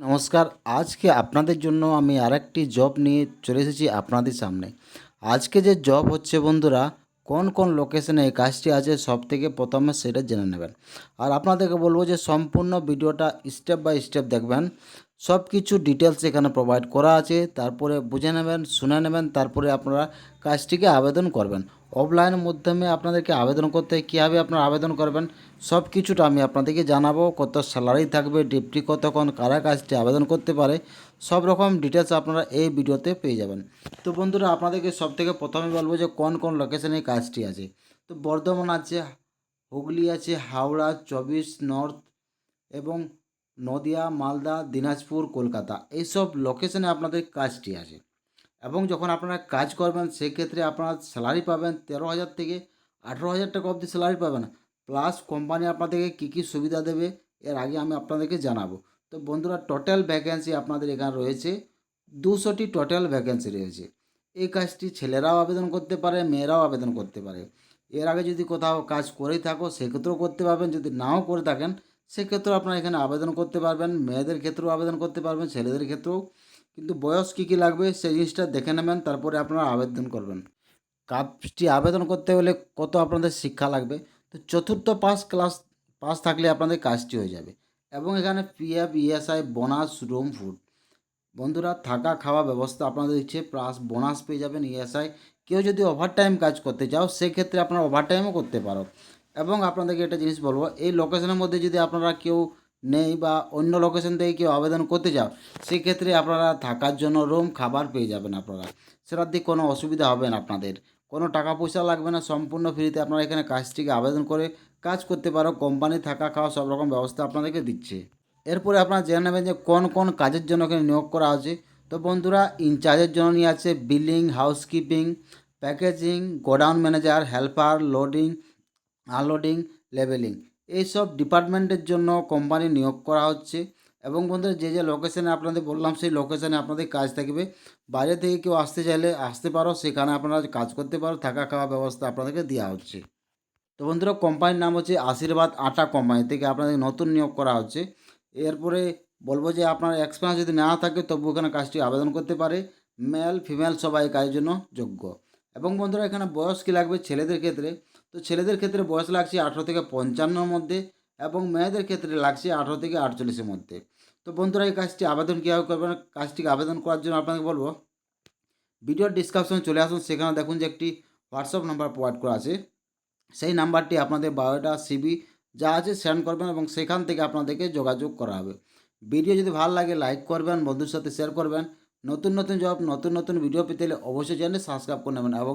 নমস্কার। আজকে আপনাদের জন্য আমি আরেকটি জব নিয়ে চলে এসেছি আপনাদের সামনে। আজকে যে জব হচ্ছে বন্ধুরা, কোন কোন লোকেশনে এই কাজটি আছে সব থেকে প্রথমে সেটা জেনে নেবেন। আর আপনাদেরকে বলব যে সম্পূর্ণ ভিডিওটা স্টেপ বাই স্টেপ দেখবেন। সব কিছু ডিটেলস এখানে প্রোভাইড করা আছে, তারপরে বুঝে নেবেন, শুনে নেবেন, তারপরে আপনারা কাজটিকে আবেদন করবেন। অফলাইনের মাধ্যমে আপনাদেরকে আবেদন করতে কীভাবে আপনারা আবেদন করবেন, সব কিছুটা আমি আপনাদেরকে জানাব, কত স্যালারি থাকবে ডিপটি কতক্ষণ, কারা কাজটি আবেদন করতে পারে, সব রকম ডিটেলস আপনারা এই ভিডিওতে পেয়ে যাবেন। তো বন্ধুরা, আপনাদেরকে সব থেকে প্রথমে বলব যে কোন কোন লোকেশনে কাজটি আছে। তো বর্ধমান আছে, হুগলি আছে, হাওড়া, চব্বিশ নর্থ এবং নদিয়া, মালদা, দিনাজপুর, কলকাতা, এইসব লোকেশনে আপনাদের কাজটি আছে। এবং যখন আপনারা কাজ করবেন, সেক্ষেত্রে আপনারা স্যালারি পাবেন তেরো হাজার থেকে আঠেরো হাজার টাকা অবধি স্যালারি পাবেন। প্লাস কোম্পানি আপনাদেরকে কী কী সুবিধা দেবে, এর আগে আমি আপনাদেরকে জানাব। তো বন্ধুরা টোটাল ভ্যাকেন্সি আপনাদের এখানে রয়েছে। দুশোটি টোটাল ভ্যাকেন্সি রয়েছে। এই কাজটি ছেলেরাও আবেদন করতে পারে, মেয়েরাও আবেদন করতে পারে। এর আগে যদি কোথাও কাজ করেই থাকো, সেক্ষেত্রেও করতে পারবেন। যদি নাও করে থাকেন, সেক্ষেত্রেও আপনারা এখানে আবেদন করতে পারবেন। মেয়েদের ক্ষেত্রেও আবেদন করতে পারবেন, ছেলেদের ক্ষেত্রেও। কিন্তু বয়স কী কী লাগবে সেই জিনিসটা দেখে নেবেন, তারপরে আপনারা আবেদন করবেন। কাজটি আবেদন করতে হলে কত আপনাদের শিক্ষা লাগবে? তো চতুর্থ পাস ক্লাস, পাস থাকলে আপনাদের কাজটি হয়ে যাবে। এবং এখানে PF, ESI, bonus, room food. বন্ধুরা, থাকা খাওয়া ব্যবস্থা আপনাদের দিচ্ছে, প্লাস বোনাস পেয়ে যাবেন ইএসআই। কেউ যদি ওভারটাইম কাজ করতে চাও, সেক্ষেত্রে আপনারা ওভারটাইমও করতে পারো। এবং আপনাদেরকে একটা জিনিস বলব, এই লোকেশনের মধ্যে যদি আপনারা কেউ নেই বা অন্য লোকেশন থেকে কেউ আবেদন করতে চাও, সেক্ষেত্রে আপনারা থাকার জন্য রুম খাবার পেয়ে যাবেন আপনারা। সেটার দিকে কোনো অসুবিধা হবে না আপনাদের। কোনো টাকা পয়সা লাগবে না, সম্পূর্ণ ফ্রিতে আপনারা এখানে কাজটিকে আবেদন করে কাজ করতে পারো কোম্পানি থাকা খাওয়া সব রকম ব্যবস্থা আপনাদেরকে দিচ্ছে। এরপরে আপনারা জেনে নেবেন যে কোন কোন কাজের জন্য এখানে নিয়োগ করা আছে তো বন্ধুরা, ইনচার্জের জন্য নিয়ে আছে billing housekeeping packaging godown manager helper loading unloading levelling এইসব ডিপার্টমেন্টের জন্য কোম্পানি নিয়োগ করা হচ্ছে। এবং বন্ধুরা, যে যে লোকেশানে আপনাদের বললাম, সেই লোকেশানে আপনাদের কাজ থাকবে। বাইরে থেকে কেউ আসতে চাইলে আসতে পারো, সেখানে আপনারা কাজ করতে পারো, থাকা খাওয়া ব্যবস্থা আপনাদেরকে দেওয়া হচ্ছে। তো বন্ধুরা, কোম্পানির নাম হচ্ছে আশীর্বাদ আটা কোম্পানি থেকে আপনাদের নতুন নিয়োগ করা হচ্ছে। এরপরে বলব যে আপনার এক্সপিরিয়েন্স যদি না থাকে, তবু এখানে কাজটি আবেদন করতে পারে। মেল ফিমেল সবাই কাজের জন্য যোগ্য। এবং বন্ধুরা, এখানে বয়স কী লাগবে ছেলেদের ক্ষেত্রে? তো ছেলেদের ক্ষেত্রে বয়স লাগছে আঠেরো থেকে পঞ্চান্নর মধ্যে এবং মেয়েদের ক্ষেত্রে লাগছে আঠেরো থেকে আটচল্লিশের মধ্যে। তো বন্ধুরা, এই কাজটি আবেদন কীভাবে করবেন, কাজটিকে আবেদন করার জন্য আপনাকে বলব, ভিডিওর ডিসক্রিপশনে চলে আসুন, সেখানে দেখুন যে একটি হোয়াটসঅ্যাপ নাম্বার প্রোভাইড করা আছে। সেই নাম্বারটি আপনাদের বায়োডাটা সিবি যা আছে সেন্ড করবেন এবং সেখান থেকে আপনাদেরকে যোগাযোগ করা হবে। ভিডিও যদি ভালো লাগে লাইক করবেন বন্ধুর সাথে শেয়ার করবেন। নতুন নতুন জব নতুন নতুন ভিডিও পেতে হলে অবশ্যই চ্যানেল সাবস্ক্রাইব করে নেবেন এবং